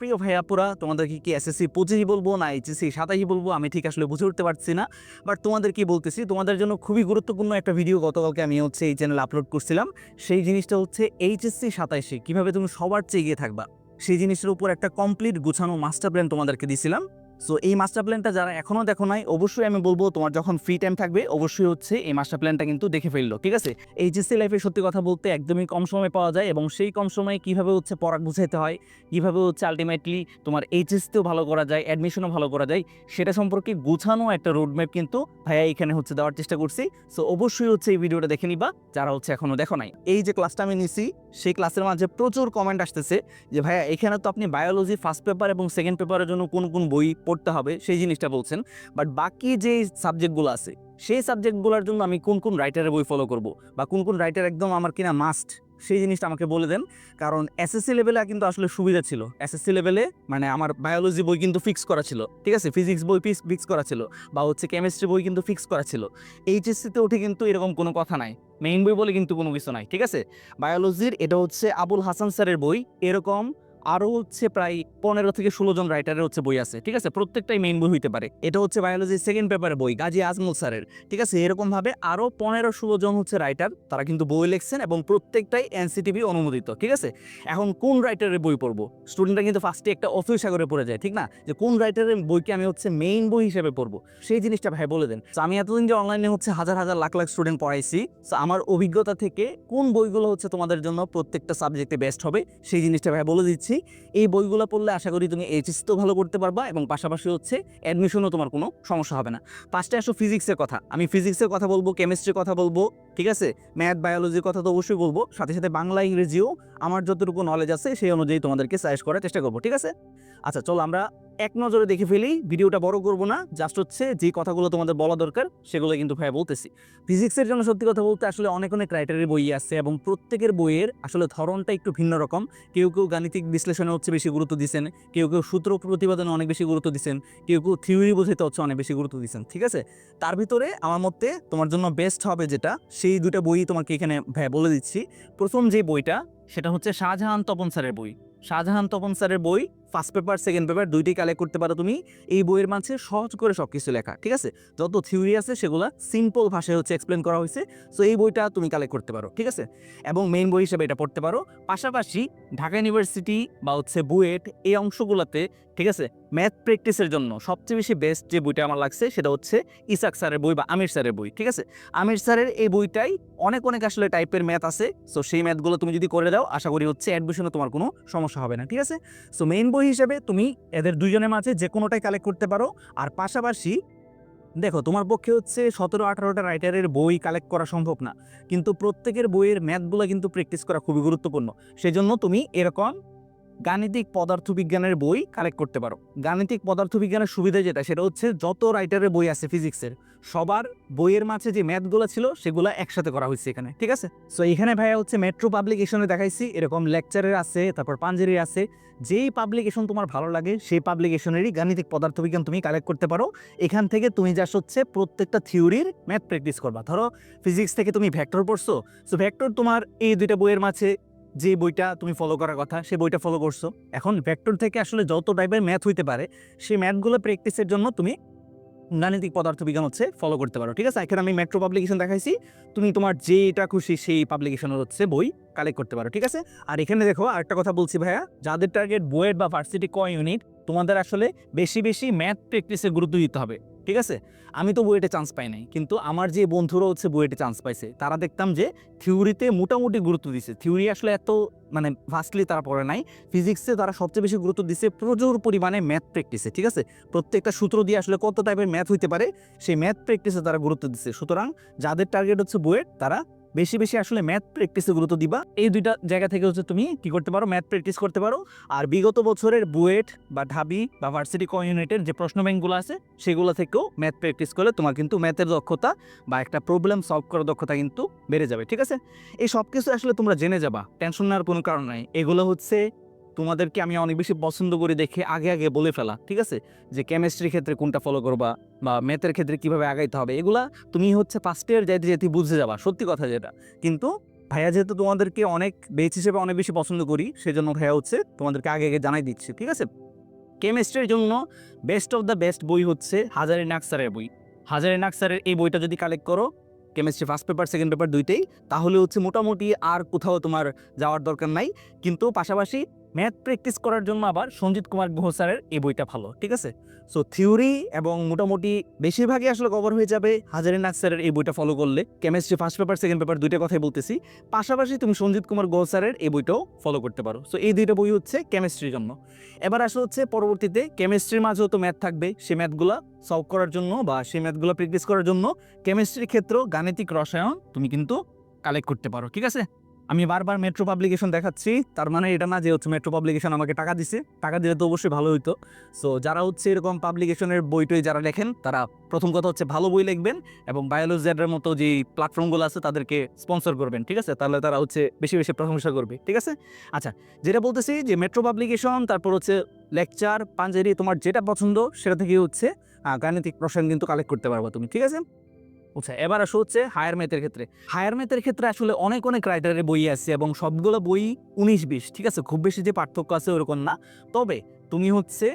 প্রিয় ভাইয়া ভাইয়াপুরা তোমাদেরকে কি এসএসসি পঁচিশই বলব না এইচএসসি সাতাশই বলব? আমি ঠিক আসলে বুঝে উঠতে পারছি না। বাট তোমাদের কি বলতেছি, তোমাদের জন্য খুবই গুরুত্বপূর্ণ একটা ভিডিও গতকালকে আমি হচ্ছে এই চ্যানেল আপলোড করছিলাম। সেই জিনিসটা হচ্ছে এইচএসসি সাতাশে কীভাবে তুমি সবার চেয়ে এগিয়ে থাকবা? সেই জিনিসের উপর একটা কমপ্লিট গুছানো মাস্টার প্ল্যান তোমাদেরকে দিছিলাম। সো এই মাস্টার প্ল্যানটা যারা এখনও দেখো নাই, অবশ্যই আমি বলব তোমার যখন ফ্রি টাইম থাকবে, অবশ্যই হচ্ছে এই মাস্টার প্ল্যানটা কিন্তু দেখে ফেলল, ঠিক আছে? এইচএসসি লাইফে সত্যি কথা বলতে একদমই কম সময় পাওয়া যায় এবং সেই কম সময়ে কীভাবে হচ্ছে পড়া বুঝাইতে হয়, কীভাবে হচ্ছে আলটিমেটলি তোমার এইচএসতেও ভালো করা যায় অ্যাডমিশনও ভালো করা যায়, সেটা সম্পর্কে গুছানো একটা রোডম্যাপ কিন্তু ভাইয়া এখানে হচ্ছে দেওয়ার চেষ্টা করছি। সো অবশ্যই হচ্ছে এই ভিডিওটা দেখে নিবা, যারা হচ্ছে এখনও দেখো নাই। এই যে ক্লাসটা আমি নিছি, সেই ক্লাসের মাঝে প্রচুর কমেন্ট আসতেছে যে, ভাইয়া, এখানে তো আপনি বায়োলজি ফার্স্ট পেপার এবং সেকেন্ড পেপারের জন্য কোন কোন বই পড়তে হবে, সেই জিনিসটা বলছেন। বাট বাকি যে সাবজেক্টগুলো আছে, সেই সাবজেক্টগুলোর জন্য আমি কোন কোন রাইটারের বই ফলো করব বা কোন কোন রাইটার একদম আমার কিনা মাস্ট সেই জিনিসটা আমাকে বলে দেন। কারণ এসএসসি লেভেলে কিন্তু আসলে সুবিধা ছিল। এসএসসি লেভেলে মানে আমার বায়োলজি বই কিন্তু ফিক্স করা ছিল। ঠিক আছে? ফিজিক্স বই ফিক্স করা ছিল বা হচ্ছে কেমিস্ট্রি বই কিন্তু ফিক্স করা ছিল। এইচএসসিতে উঠে কিন্তু এরকম কোনো কথা নাই। মেইন বই বলে কিন্তু কোনো কিছু নাই। ঠিক আছে? বায়োলজির এটা হচ্ছে আবুল হাসান স্যারের বই। এরকম আরও হচ্ছে প্রায় পনেরো থেকে ষোলো জন রাইটারের হচ্ছে বই আছে, ঠিক আছে? প্রত্যেকটাই মেইন বই হইতে পারে। এটা হচ্ছে বায়োলজির সেকেন্ড পেপারের বই, গাজী আজমল স্যারের, ঠিক আছে? এরকমভাবে আরও পনেরো ষোলো জন হচ্ছে রাইটার তারা কিন্তু বই লিখছেন এবং প্রত্যেকটাই এনসিটিভি অনুমোদিত, ঠিক আছে? এখন কোন রাইটারের বই পড়ব? স্টুডেন্টরা কিন্তু ফার্স্টে একটা অফিস সাগরে পড়ে যায়, ঠিক না? যে কোন রাইটারের বইকে আমি হচ্ছে মেইন বই হিসেবে পড়ব? সেই জিনিসটা ভাই বলে দেন। আমি এতদিন যে অনলাইনে হচ্ছে হাজার হাজার লাখ লাখ স্টুডেন্ট পড়াইছি আমার অভিজ্ঞতা থেকে কোন বইগুলো হচ্ছে তোমাদের জন্য প্রত্যেকটা সাবজেক্টে বেস্ট হবে, সেই জিনিসটা ভাই বলে দিচ্ছি। এই বইগুলো পড়লে আশা করি তুমি এইচএস তো ভালো করতে পারবা এবং পাশাপাশি হচ্ছে অ্যাডমিশনও তোমার কোনো সমস্যা হবে না। পাঁচটা আসো ফিজিক্সের কথা। আমি ফিজিক্সের কথা বলব কেমিস্ট্রির কথা বলব, ঠিক আছে? ম্যাথ বায়োলজির কথা তো অবশ্যই বলব। সাথে সাথে বাংলা, ইংরেজিও আমার যতটুকু নলেজ আছে সেই অনুযায়ী তোমাদেরকে সাজেস্ট করার চেষ্টা করব, ঠিক আছে? আচ্ছা চলো আমরা এক নজরে দেখে ফেলি ভিডিওটা বড় করব না। জাস্ট হচ্ছে যে কথাগুলো তোমাদের বলা দরকার, সেগুলো কিন্তু ভাই বলতেছি। ফিজিক্সের জন্য সত্যি কথা বলতে আসলে অনেক অনেক ক্রাইটেরিয়ার বই আছে এবং প্রত্যেকের বইয়ের আসলে ধরনটা একটু ভিন্ন রকম। কেউ কেউ গাণিতিক বিশ্লেষণে হচ্ছে বেশি গুরুত্ব দিচ্ছেন কেউ কেউ সূত্র প্রতিপাদনে অনেক বেশি গুরুত্ব দিচ্ছেন কেউ কেউ থিওরি বোঝাইতে হচ্ছে অনেক বেশি গুরুত্ব দিচ্ছেন ঠিক আছে? তার ভিতরে আমার মতে তোমার জন্য বেস্ট হবে যেটা, সেই দুটা বই তোমাকে এখানে ভাই বলে দিচ্ছি। প্রথম যে বইটা, সেটা হচ্ছে শাহজাহান তপন স্যারের বই। শাহজাহান তপন স্যারের বই ফার্স্ট পেপার সেকেন্ড পেপার দুইটাই কালেক্ট করতে পারো তুমি। এই বইয়ের মাঝে সহজ করে সব কিছু লেখা, ঠিক আছে? যত থিওরি আছে সেগুলো সিম্পল ভাষায় হচ্ছে এক্সপ্লেন করা হয়েছে। সো এই বইটা তুমি কালেক্ট করতে পারো, ঠিক আছে? এবং মেইন বই হিসেবে এটা পড়তে পারো। পাশাপাশি ঢাকা ইউনিভার্সিটি বা হচ্ছে বুয়েট এই অংশগুলোতে, ঠিক আছে? ম্যাথ প্র্যাকটিসের জন্য সবচেয়ে বেশি বেস্ট যে বইটা আমার লাগছে সেটা হচ্ছে ইসাক স্যারের বই বা আমির স্যারের বই, ঠিক আছে? আমির স্যারের এই বইটাই অনেক অনেক আসলে টাইপের ম্যাথ আছে। সো সেই ম্যাথগুলো তুমি যদি করে দাও, আশা করি হচ্ছে অ্যাডমিশনে তোমার কোনো সমস্যা হবে না, ঠিক আছে? সো মেইন বই হিসেবে তুমি এদের দুইজনের মাঝে যে কোনোটাই কালেক্ট করতে পারো। আর পাশাপাশি দেখো, তোমার পক্ষে হচ্ছে সতেরো, আঠারোটা রাইটারের বই কালেক্ট করা সম্ভব না। কিন্তু প্রত্যেকের বইয়ের ম্যাথগুলো কিন্তু প্র্যাকটিস করা খুবই গুরুত্বপূর্ণ। সেজন্য তুমি এরকম গাণিতিক পদার্থবিজ্ঞানের বই কালেক্ট করতে পারো। গাণিতিক পদার্থবিজ্ঞানের সুবিধা যেটা, সেটা হচ্ছে যত রাইটারের বই আছে ফিজিক্সের সবার বইয়ের মাঝে যে ম্যাথগুলো ছিল, সেগুলো একসাথে করা হয়েছে এখানে, ঠিক আছে? সো এখানে ভাইয়া হচ্ছে মেট্রো পাবলিকেশনে দেখাইছি, এরকম লেকচারের আছে, তারপর পাঞ্জেরির আছে যেই পাবলিকেশন তোমার ভালো লাগে, সেই পাবলিকেশনেরই গাণিতিক পদার্থবিজ্ঞান তুমি কালেক্ট করতে পারো। এখান থেকে তুমি যা হচ্ছে প্রত্যেকটা থিওরির ম্যাথ প্র্যাকটিস করবা। ধরো ফিজিক্স থেকে তুমি ভ্যাক্টর পড়ছো সো ভ্যাক্টর তোমার এই দুইটা বইয়ের মাঝে যে বইটা তুমি ফলো করার কথা সে বইটা ফলো করছ। এখন ভ্যাক্টর থেকে আসলে যত টাইপের ম্যাথ হইতে পারে, সেই ম্যাথগুলো প্র্যাকটিসের জন্য তুমি গাণিতিক পদার্থবিজ্ঞান হচ্ছে ফলো করতে পারো, ঠিক আছে? এখানে আমি মেট্রো পাবলিকেশন দেখাইছি, তুমি তোমার যেটা খুশি সেই পাবলিকেশনের হচ্ছে বই কালেক্ট করতে পারো, ঠিক আছে? আর এখানে দেখো, আরেকটা কথা বলছি ভাইয়া, যাদের টার্গেট বইয়ের বা ভার্সিটি ক ইউনিট তোমাদের আসলে বেশি বেশি ম্যাথ প্র্যাকটিসে গুরুত্ব দিতে হবে। ঠিক আছে? আমি তো বুয়েটে চান্স পাই নাই। কিন্তু আমার যে বন্ধুরা হচ্ছে বুয়েটে চান্স পাইছে, তারা দেখতাম যে থিওরিতে মোটামুটি গুরুত্ব দিছে। থিওরি আসলে এত মানে ভাস্টলি তারা পড়ে নাই। ফিজিক্সে তারা সবচেয়ে বেশি গুরুত্ব দিচ্ছে প্রচুর পরিমাণে ম্যাথ প্র্যাকটিসে ঠিক আছে? প্রত্যেকটা সূত্র দিয়ে আসলে কত টাইপের ম্যাথ হইতে পারে, সেই ম্যাথ প্র্যাকটিসে তারা গুরুত্ব দিচ্ছে সুতরাং যাদের টার্গেট হচ্ছে বুয়েট, তারা বেশি বেশি আসলে ম্যাথ প্র্যাকটিসে গুরুত্ব দিবা। এই দুইটা জায়গা থেকে হচ্ছে তুমি কি করতে পারো? ম্যাথ প্র্যাকটিস করতে পারো। আর বিগত বছরের বুয়েট বা ঢাবি বা ভার্সিটি কমিউনিটের যে প্রশ্ন ব্যাংকগুলো আছে, সেগুলো থেকেও ম্যাথ প্র্যাকটিস করলে তোমার কিন্তু ম্যাথের দক্ষতা বা একটা প্রবলেম সলভ করার দক্ষতা কিন্তু বেড়ে যাবে, ঠিক আছে? এই সব কিছু আসলে তোমরা জেনে যাবা টেনশন নেওয়ার কোনো কারণ নাই। এগুলো হচ্ছে তোমাদেরকে আমি অনেক বেশি পছন্দ করি দেখে আগে আগে বলে ফেলা, ঠিক আছে? যে কেমিস্ট্রির ক্ষেত্রে কোনটা ফলো করবা বা ম্যাথের ক্ষেত্রে কীভাবে আগাইতে হবে, এগুলা তুমি হচ্ছে ফার্স্ট ইয়ার যাইতে যেতে বুঝে যাবা, সত্যি কথা যেটা। কিন্তু ভাইয়া যেহেতু তোমাদেরকে অনেক বেচ হিসেবে অনেক বেশি পছন্দ করি, সেজন্য ভাইয়া হচ্ছে তোমাদেরকে আগে আগে জানাই দিচ্ছি, ঠিক আছে? কেমিস্ট্রির জন্য বেস্ট অফ দ্য বেস্ট বই হচ্ছে হাজারি নাকসারের বই। হাজারি নাকসারের এই বইটা যদি কালেক্ট করো chemistry first paper second paper দুইটাই, তাহলে হচ্ছে মোটামুটি আর কোথাও তোমার যাওয়ার দরকার নাই। কিন্তু পাশাপাশি ম্যাথ প্র্যাকটিস করার জন্য আবার সঞ্জিত কুমার গুহ স্যারের এই বইটা ভালো, ঠিক আছে? সো থিওরি এবং মোটামুটি বেশিরভাগই আসলে কভার হয়ে যাবে হাজারি নাক স্যারের এই বইটা ফলো করলে। Chemistry first paper second paper দুইটা কথাই বলতেছি। পাশাপাশি তুমি সঞ্জিত কুমার গুহ স্যারের এই বইটাও ফলো করতে পারো। সো এই দুইটা বই হচ্ছে কেমিস্ট্রির জন্য। এবার আসলে হচ্ছে পরবর্তীতে কেমিস্ট্রির মাঝেও তো ম্যাথ থাকবে, সেই ম্যাথগুলো সলভ করার জন্য বা সেই ম্যাথগুলো প্র্যাকটিস করার জন্য কেমিস্ট্রির ক্ষেত্রেও গাণিতিক রসায়ন তুমি কিন্তু কালেক্ট করতে পারো, ঠিক আছে? আমি বারবার মেট্রো পাবলিকেশন দেখাচ্ছি, তার মানে এটা না যে হচ্ছে মেট্রো পাবলিকেশন আমাকে টাকা দিছে, টাকা দিলে তো অবশ্যই ভালো হইতো। সো যারা হচ্ছে এরকম পাবলিকেশনের বইটই যারা লেখেন, তারা প্রথম কথা হচ্ছে ভালো বই লিখবেন এবং বায়োলজিয়ারের মতো যে প্ল্যাটফর্মগুলো আছে তাদেরকে স্পন্সর করবেন, ঠিক আছে? তাহলে তারা হচ্ছে বেশি বেশি প্রশংসা করবে, ঠিক আছে? আচ্ছা যেটা বলতেছি যে মেট্রো পাবলিকেশন তারপর হচ্ছে লেকচার পাঞ্জেরি তোমার যেটা পছন্দ সেটা থেকে হচ্ছে গাণিতিক প্রশ্ন কিন্তু কালেক্ট করতে পারব তুমি, ঠিক আছে? আচ্ছা এবার আসো হচ্ছে হায়ার ম্যাথের ক্ষেত্রে। হায়ার ম্যাথের ক্ষেত্রে আসলে অনেক অনেক রাইটারের বই আছে এবং সবগুলো বই উনিশ, বিশ, ঠিক আছে? খুব বেশি যে পার্থক্য আছে ওরকম না। তবে তুমি হচ্ছে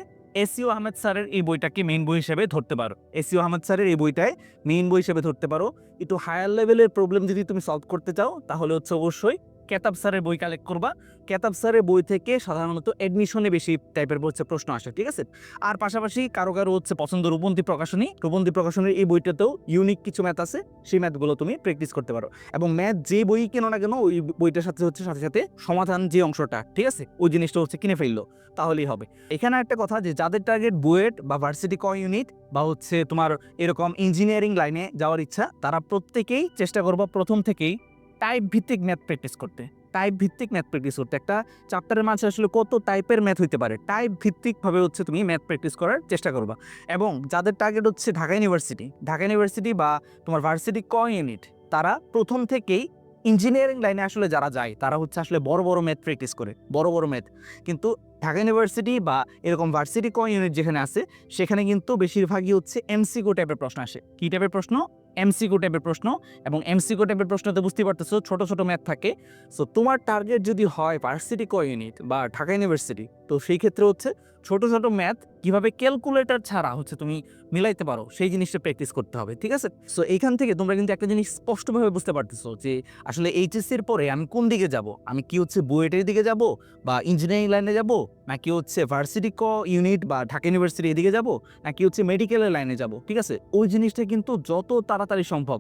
এসিও আহমেদ স্যারের এই বইটাকে মেইন বই হিসেবে ধরতে পারো। এসিও আহমেদ স্যারের এই বইটায় মেইন বই হিসেবে ধরতে পারো। একটু হায়ার লেভেলের প্রবলেম যদি তুমি সলভ করতে চাও, তাহলে হচ্ছে অবশ্যই কেতাব স্যারের বই কালেক্ট করবা। কেতাব স্যারের বই থেকে সাধারণত অ্যাডমিশনে বেশি টাইপের হচ্ছে প্রশ্ন আসে, ঠিক আছে? আর পাশাপাশি কারও কারও হচ্ছে পছন্দ রূপন্তী প্রকাশনী। রূপন্তী প্রকাশনীর এই বইটাতেও ইউনিক কিছু ম্যাথ আছে, সেই ম্যাথগুলো তুমি প্র্যাকটিস করতে পারো। এবং ম্যাথ যে বই কেন না কেন, ওই বইটার সাথে হচ্ছে সাথে সাথে সমাধান যে অংশটা, ঠিক আছে? ওই জিনিসটা হচ্ছে কিনে ফেলল, তাহলেই হবে। এখানে একটা কথা যে যাদের টার্গেট বুয়েট বা ভার্সিটি ক ইউনিট বা হচ্ছে তোমার এরকম ইঞ্জিনিয়ারিং লাইনে যাওয়ার ইচ্ছা, তারা প্রত্যেকেই চেষ্টা করব প্রথম থেকেই টাইপ ভিত্তিক ম্যাথ প্র্যাকটিস করতে। টাইপ ভিত্তিক ম্যাথ প্র্যাকটিস করতে। একটা চ্যাপ্টারের মাঝে আসলে কত টাইপের ম্যাথ হইতে পারে টাইপ ভিত্তিকভাবে হচ্ছে তুমি ম্যাথ প্র্যাকটিস করার চেষ্টা করবা। এবং যাদের টার্গেট হচ্ছে ঢাকা ইউনিভার্সিটি ঢাকা ইউনিভার্সিটি বা তোমার ভার্সিটি ক ইউনিট তারা প্রথম থেকেই ইঞ্জিনিয়ারিং লাইনে আসলে যারা যায়, তারা হচ্ছে আসলে বড় বড় ম্যাথ প্র্যাকটিস করে, বড় বড় ম্যাথ কিন্তু ঢাকা ইউনিভার্সিটি বা এরকম ভার্সিটি ক ইউনিট যেখানে আছে, সেখানে কিন্তু বেশিরভাগই হচ্ছে এমসিকিউ টাইপের প্রশ্ন আসে। কী টাইপের প্রশ্ন? এমসিকিউ টাইপের প্রশ্ন এবং এমসিকিউ টাইপের প্রশ্ন তো বুঝতে পারতেছো, ছোট ছোট ম্যাথ থাকে। সো তোমার টার্গেট যদি হয় ভার্সিটি ক ইউনিট বা ঢাকা ইউনিভার্সিটি তো সেই ক্ষেত্রে হচ্ছে ছোট ছোট ম্যাথ কীভাবে ক্যালকুলেটর ছাড়া হচ্ছে তুমি মিলাইতে পারো, সেই জিনিসটা প্র্যাকটিস করতে হবে, ঠিক আছে? সো এইখান থেকে তোমরা কিন্তু একটা জিনিস স্পষ্টভাবে বুঝতে পারতেছো যে আসলে এইচএসসির পরে আমি কোন দিকে যাব? আমি কি হচ্ছে বুয়েটের দিকে যাব বা ইঞ্জিনিয়ারিং লাইনে যাব? নাকি হচ্ছে ভার্সিটি ক ইউনিট বা ঢাকা ইউনিভার্সিটি এদিকে যাব? নাকি হচ্ছে মেডিকেলের লাইনে যাব? ঠিক আছে? ওই জিনিসটা কিন্তু যত তাড়াতাড়ি সম্ভব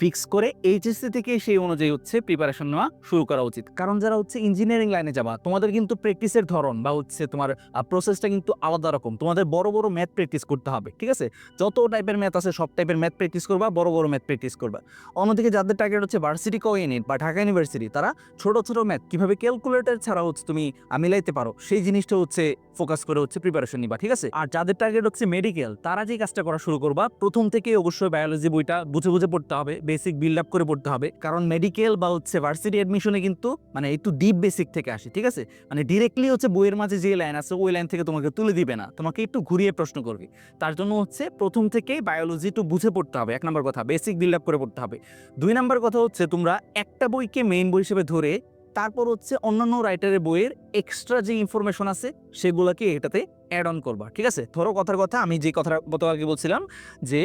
ফিক্স করে এইচএসসি থেকে সেই অনুযায়ী হচ্ছে প্রিপারেশন নেওয়া শুরু করা উচিত। কারণ যারা হচ্ছে ইঞ্জিনিয়ারিং লাইনে যাবা, তোমাদের কিন্তু প্র্যাকটিসের ধরন বা হচ্ছে তোমার প্রসেসটা কিন্তু আলাদা রকম। তোমাদের বড় বড় ম্যাথ প্র্যাকটিস করতে হবে, ঠিক আছে? যত টাইপের ম্যাথ আছে, সব টাইপের ম্যাথ প্র্যাকটিস করবা, বড় বড় ম্যাথ প্র্যাকটিস করবা। অন্যদিকে যাদের টার্গেট হচ্ছে ভার্সিটি কো ইউনিট বা ঢাকা ইউনিভার্সিটি তারা ছোট ছোট ম্যাথ কীভাবে ক্যালকুলেটর ছাড়া হচ্ছে তুমি মিলাইতে পারো, সেই জিনিসটা হচ্ছে ফোকাস করে হচ্ছে প্রিপারেশন নিবা, ঠিক আছে? আর যাদের টার্গেট হচ্ছে মেডিকেল তারা যে কাজটা করা শুরু করবা, প্রথম থেকে অবশ্যই বায়োলজি বইটা বুঝে বুঝে পড়তে হবে বেসিক বিল্ড আপ করে পড়তে হবে। কারণ মেডিকেল বা হচ্ছে ভার্সিটি অ্যাডমিশনে কিন্তু মানে একটু ডিপ বেসিক থেকে আসে, ঠিক আছে? মানে ডিরেক্টলি হচ্ছে বইয়ের মাঝে যে লাইন আছে, ওই লাইন থেকে তোমাকে তুলে দিবে না। তোমাকে একটু ঘুরিয়ে প্রশ্ন করবে। তার জন্য হচ্ছে প্রথম থেকেই বায়োলজি একটু বুঝে পড়তে হবে, এক নম্বর কথা বেসিক বিল্ড আপ করে পড়তে হবে। দুই নম্বর কথা হচ্ছে তোমরা একটা বইকে মেইন বই হিসেবে ধরে, তারপর হচ্ছে অন্যান্য রাইটারের বইয়ের এক্সট্রা যে ইনফরমেশন আছে, সেগুলোকে এটাতে অ্যাড অন করবা, ঠিক আছে? ধরো কথার কথা, আমি যে কথাটা গত আগে বলছিলাম যে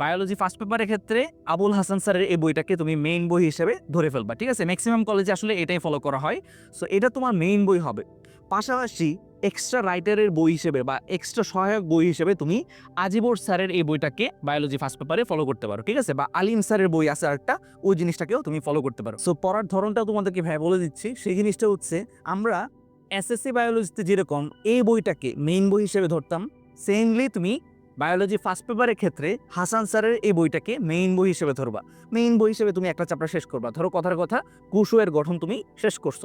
বায়োলজি ফার্স্ট পেপারের ক্ষেত্রে আবুল হাসান স্যারের এই বইটাকে তুমি মেইন বই হিসেবে ধরে ফেলবা, ঠিক আছে? ম্যাক্সিমাম কলেজে আসলে এটাই ফলো করা হয়। সো এটা তোমার মেইন বই হবে। পাশাপাশি এক্সট্রা রাইটারের বই হিসেবে বা এক্সট্রা সহায়ক বই হিসেবে তুমি আজিবর স্যারের এই বইটাকে বায়োলজি ফার্স্ট পেপারে ফলো করতে পারো, ঠিক আছে? বা আলিম স্যারের বই আছে আরেকটা, ওই জিনিসটাকেও তুমি ফলো করতে পারো। সো পড়ার ধরনটাও তোমাদেরকে ভাই বলে দিচ্ছি। সেই জিনিসটা হচ্ছে আমরা এসএসসি বায়োলজিতে যেরকম এই বইটাকে মেইন বই হিসেবে ধরতাম সেমলি তুমি বায়োলজি ফার্স্ট পেপারের ক্ষেত্রে হাসান স্যারের এই বইটাকে মেইন বই হিসেবে ধরবা। মেইন বই হিসেবে তুমি একটা চ্যাপ্টার শেষ করবা। ধরো কথার কথা কুশোয়ের গঠন তুমি শেষ করছ।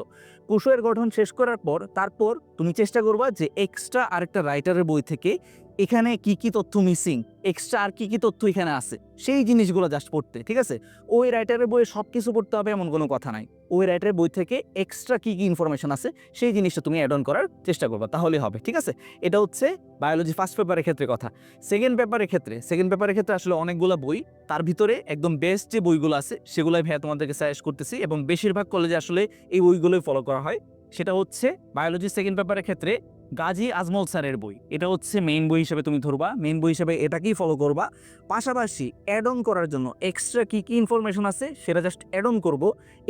কুশোয়ের গঠন শেষ করার পর, তারপর তুমি চেষ্টা করবা যে এক্সট্রা আরেকটা রাইটারের বই থেকে এখানে কি কি তথ্য মিসিং এক্সট্রা আর কি কি তথ্য এখানে আছে? সেই জিনিসগুলো জাস্ট পড়তে, ঠিক আছে? ওই রাইটারের বইয়ে সব কিছু পড়তে হবে এমন কোনো কথা নাই। ওই রাইটারের বই থেকে এক্সট্রা কি কি ইনফরমেশন আছে, সেই জিনিসটা তুমি অ্যাড অন করার চেষ্টা করবা তাহলে হবে, ঠিক আছে? এটা হচ্ছে বায়োলজি ফার্স্ট পেপারের ক্ষেত্রে কথা। সেকেন্ড পেপারের ক্ষেত্রে সেকেন্ড পেপারের ক্ষেত্রে আসলে অনেকগুলো বই, তার ভিতরে একদম বেস্ট যে বইগুলো আছে, সেগুলোই ভাইয়া তোমাদেরকে সাজেস্ট করতেছি এবং বেশিরভাগ কলেজে আসলে এই বইগুলোই ফলো করা হয়। সেটা হচ্ছে বায়োলজি সেকেন্ড পেপারের ক্ষেত্রে গাজী আজমল স্যারের বই। এটা হচ্ছে মেইন বই হিসেবে তুমি ধরবা। মেইন বই হিসেবে এটাকেই ফলো করবা। পাশাপাশি অ্যাড অন করার জন্য এক্সট্রা কী কী ইনফরমেশন আছে সেটা জাস্ট অ্যাড অন করব।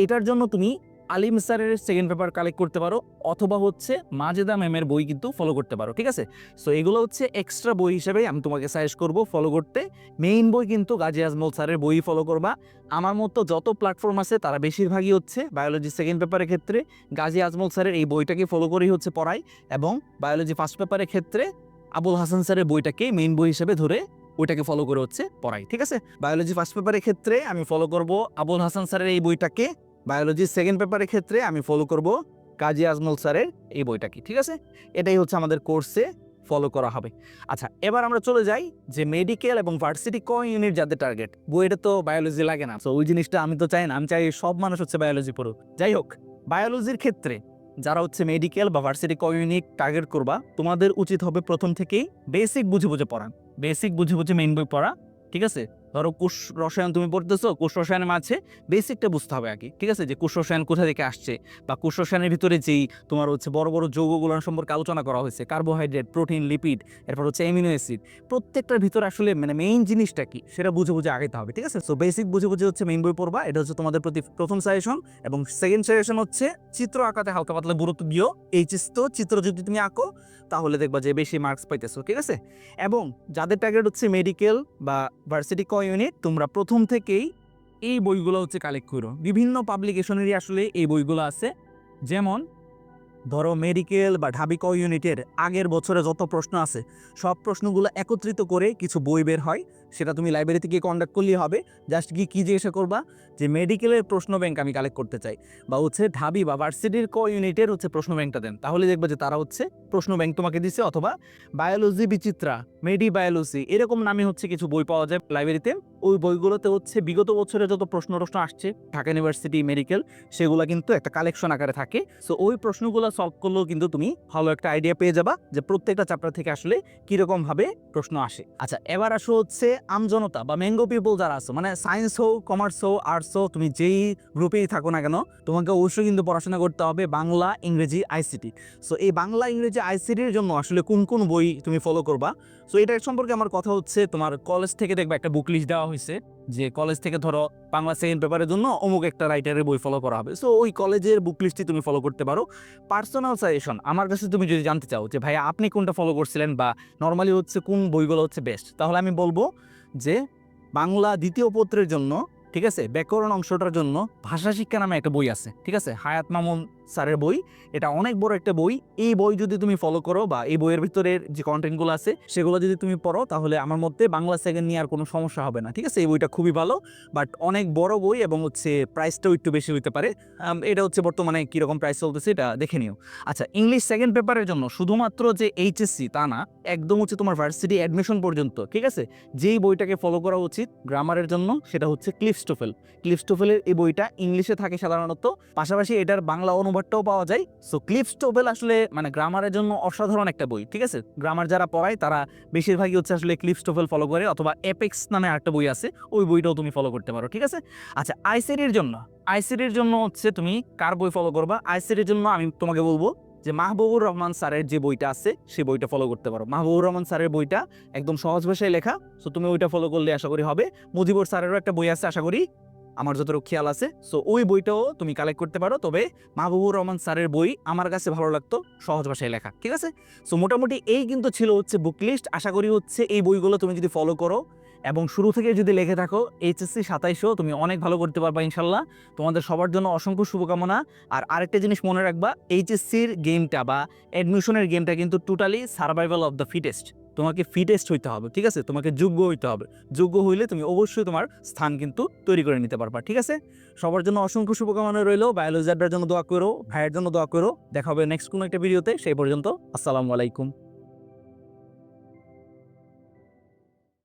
এটার জন্য তুমি আলিম স্যারের সেকেন্ড পেপার কালেক্ট করতে পারো, অথবা হচ্ছে মাজেদা ম্যামের বই কিন্তু ফলো করতে পারো, ঠিক আছে? সো এগুলো হচ্ছে এক্সট্রা বই হিসেবে আমি তোমাকে সাজেস্ট করব ফলো করতে। মেইন বই কিন্তু গাজী আজমল স্যারের বই ফলো করবা। আমার মতো যত প্ল্যাটফর্ম আছে, তারা বেশিরভাগই হচ্ছে বায়োলজি সেকেন্ড পেপারের ক্ষেত্রে গাজী আজমল স্যারের এই বইটাকে ফলো করেই হচ্ছে পড়াই এবং বায়োলজি ফার্স্ট পেপারের ক্ষেত্রে আবুল হাসান স্যারের বইটাকে মেইন বই হিসেবে ধরে ওইটাকে ফলো করে হচ্ছে পড়াই ঠিক আছে? বায়োলজি ফার্স্ট পেপারের ক্ষেত্রে আমি ফলো করব আবুল হাসান স্যারের এই বইটাকে। বায়োলজি সেকেন্ড পেপারের ক্ষেত্রে আমি ফলো করব কাজী আজমল স্যারের এই বইটাকে ঠিক আছে? এটাই হচ্ছে আমাদের কোর্সে ফলো করা হবে। আচ্ছা এবার আমরা চলে যাই যে মেডিকেল এবং ভার্সিটি ক ইউনিট যাদের টার্গেট বইটা তো বায়োলজি লাগে না তো ওই জিনিসটা আমি তো চাই না, আমি চাই সব মানুষ হচ্ছে বায়োলজি পড়ুক। যাই হোক বায়োলজির ক্ষেত্রে যারা হচ্ছে মেডিকেল বা ভার্সিটি ক ইউনিট টার্গেট করবা, তোমাদের উচিত হবে প্রথম থেকেই বেসিক বুঝে বুঝে পড়ান বেসিক বুঝে বুঝে মেইন বই পড়া, ঠিক আছে? ধরো কোষ রসায়ন তুমি পড়তেছো কোষ রসায়নের মাঝে বেসিকটা বুঝতে হবে আগে, ঠিক আছে? যে কোষ রসায়ন কোথা থেকে আসছে বা কোষ রসায়নের ভিতরে যেই তোমার হচ্ছে বড় বড় যৌগগুলোর সম্পর্কে আলোচনা করা হয়েছে কার্বোহাইড্রেট প্রোটিন লিপিড এরপর হচ্ছে অ্যামিনো অ্যাসিড প্রত্যেকটার ভিতরে আসলে মানে মেইন জিনিসটা কি? সেটা বুঝে বুঝে আগাইতে হবে, ঠিক আছে? সো বেসিক বুঝে বুঝে হচ্ছে মেইন বই পড়বা, এটা হচ্ছে তোমাদের প্রতি প্রথম সাজেশন এবং সেকেন্ড সাজেশন হচ্ছে চিত্র আঁকাতে হালকা পাতলা গুরুত্ব দিও এইচএস তো চিত্র যদি তুমি আঁকো, তাহলে দেখবা যে বেশি মার্কস পাইতেছো, ঠিক আছে? এবং যাদের টার্গেট হচ্ছে মেডিকেল বা ভার্সিটি ক ইউনিট তোমরা প্রথম থেকেই এই বইগুলো হচ্ছে কালেক্ট করো। বিভিন্ন পাবলিকেশনেরই আসলে এই বইগুলো আছে। যেমন, ধরো মেডিকেল বা ঢাবি ক ইউনিটের আগের বছরে যত প্রশ্ন আছে, সব প্রশ্নগুলো একত্রিত করে কিছু বই বের হয়। সেটা তুমি লাইব্রেরিতে গিয়ে কন্ডাক্ট করলেই হবে। জাস্ট গিয়ে কী জিজ্ঞাসা করবা? যে মেডিকেলের প্রশ্ন ব্যাংক আমি কালেক্ট করতে চাই। বা হচ্ছে ঢাবি বা ভার্সিটির ক ইউনিটের হচ্ছে প্রশ্ন ব্যাংকটা দেন। তাহলে দেখবা যে তারা হচ্ছে প্রশ্ন ব্যাংক তোমাকে দিছে অথবা বায়োলজি বিচিত্রা মেডি বায়োলজি এরকম নামে হচ্ছে কিছু বই পাওয়া যায় লাইব্রেরিতে ওই বইগুলোতে হচ্ছে বিগত বছরে যত প্রশ্ন টশ্ন আসছে, ঢাকা ইউনিভার্সিটি মেডিকেল সেগুলো কিন্তু একটা কালেকশন আকারে থাকে। সো ওই প্রশ্নগুলো সলভ করলেও কিন্তু তুমি ভালো একটা আইডিয়া পেয়ে যাবা যে প্রত্যেকটা চ্যাপ্টার থেকে আসলে কীরকম ভাবে প্রশ্ন আসে। আচ্ছা এবার আসো হচ্ছে আমজনতা বা ম্যাঙ্গো পিপল যারা আছো মানে সায়েন্স হোক কমার্স হোক আর্টস হোক তুমি যেই গ্রুপেই থাকো না কেন, তোমাকে অবশ্যই কিন্তু পড়াশোনা করতে হবে বাংলা, ইংরেজি আইসিটি সো এই বাংলা, ইংরেজি আইসিটির জন্য আসলে কোন কোন বই তুমি ফলো করবা? সো এটা সম্পর্কে আমার কথা হচ্ছে, তোমার কলেজ থেকে দেখবা একটা বুক লিস্ট দেওয়া হয়েছে, যে কলেজ থেকে ধরো বাংলা সেকেন্ড পেপারের জন্য অমুক একটা রাইটারের বই ফলো করা হবে। সো ওই কলেজের বুক লিস্টটি তুমি ফলো করতে পারো। পার্সোনাল সাজেশন আমার কাছে তুমি যদি জানতে চাও যে ভাই আপনি কোনটা ফলো করছিলেন বা নর্মালি হচ্ছে কোন বইগুলো হচ্ছে বেস্ট তাহলে আমি বলব যে বাংলা দ্বিতীয় পত্রের জন্য, ঠিক আছে, ব্যাকরণ অংশটার জন্য ভাষা শিক্ষা নামে একটা বই আছে, ঠিক আছে, হায়াত মামুন স্যারের বই। এটা অনেক বড় একটা বই। এই বই যদি তুমি ফলো করো বা এই বইয়ের ভিতরের যে কন্টেন্টগুলো আছে, সেগুলো যদি তুমি পড়ো, তাহলে আমার মধ্যে বাংলা সেকেন্ড নিয়ে আর কোনো সমস্যা হবে না, ঠিক আছে? এই বইটা খুবই ভালো বাট অনেক বড় বই এবং হচ্ছে প্রাইসটাও একটু বেশি হতে পারে। এটা হচ্ছে বর্তমানে কীরকম প্রাইস চলতেছে, এটা দেখে নিও। আচ্ছা ইংলিশ সেকেন্ড পেপারের জন্য শুধুমাত্র যে এইচএসসি তা না, একদম হচ্ছে তোমার ভার্সিটি অ্যাডমিশন পর্যন্ত, ঠিক আছে? যেই বইটাকে ফলো করা উচিত গ্রামারের জন্য, সেটা হচ্ছে ক্লিফস্টোফেল ক্লিফস্টোফেলের এই বইটা ইংলিশে থাকে সাধারণত, পাশাপাশি এটার বাংলা অনুবাদটাও পাওয়া যায়। সো ক্লিফস্টোফেল আসলে মানে গ্রামারের জন্য অসাধারণ একটা বই, ঠিক আছে? গ্রামার যারা পড়ায়, তারা বেশিরভাগই হচ্ছে আসলে ক্লিফস্টোফেল ফলো করে, অথবা এপেক্স নামে একটা বই আছে, ওই বইটাও তুমি ফলো করতে পারো, ঠিক আছে? আচ্ছা আইসিডির জন্য। আইসিডির জন্য হচ্ছে তুমি কার বই ফলো করবা? আইসিডির জন্য আমি তোমাকে বলব যে মাহবুবুর রহমান স্যারের যে বইটা আছে সেই বইটা ফলো করতে পারো। মাহবুবুর রহমান স্যারের বইটা একদম সহজ ভাষায় লেখা সো তুমি ওইটা ফলো করলে আশা করি হবে। মুজিবুর স্যারেরও একটা বই আছে, আশা করি আমার যতটুকু খেয়াল আছে সো ওই বইটাও তুমি কালেক্ট করতে পারো। তবে মাহবুবুর রহমান স্যারের বই আমার কাছে ভালো লাগতো, সহজ ভাষায় লেখা, ঠিক আছে? সো মোটামুটি এই কিন্তু ছিল হচ্ছে বুক লিস্ট আশা করি হচ্ছে এই বইগুলো তুমি যদি ফলো করো এবং শুরু থেকে যদি লেখে থাকো, এইচএসসি সাতাইশও তুমি অনেক ভালো করতে পারবা ইনশাল্লাহ। তোমাদের সবার জন্য অসংখ্য শুভকামনা। আর আরেকটা জিনিস মনে রাখবা, এইচএসসির গেমটা বা অ্যাডমিশনের গেমটা কিন্তু totally survival of the fittest তোমাকে ফিটেস্ট হইতে হবে, ঠিক আছে? তোমাকে যোগ্য হইতে হবে। যোগ্য হইলে তুমি অবশ্যই তোমার স্থান কিন্তু তৈরি করে নিতে পারবা, ঠিক আছে? সবার জন্য অসংখ্য শুভকামনা রইল। বায়োলজি আড্ডার জন্য দোয়া করো, ভাইয়ের জন্য দোয়া করো। দেখা হবে নেক্সট কোনো একটা ভিডিওতে সেই পর্যন্ত, আসসালামু আলাইকুম।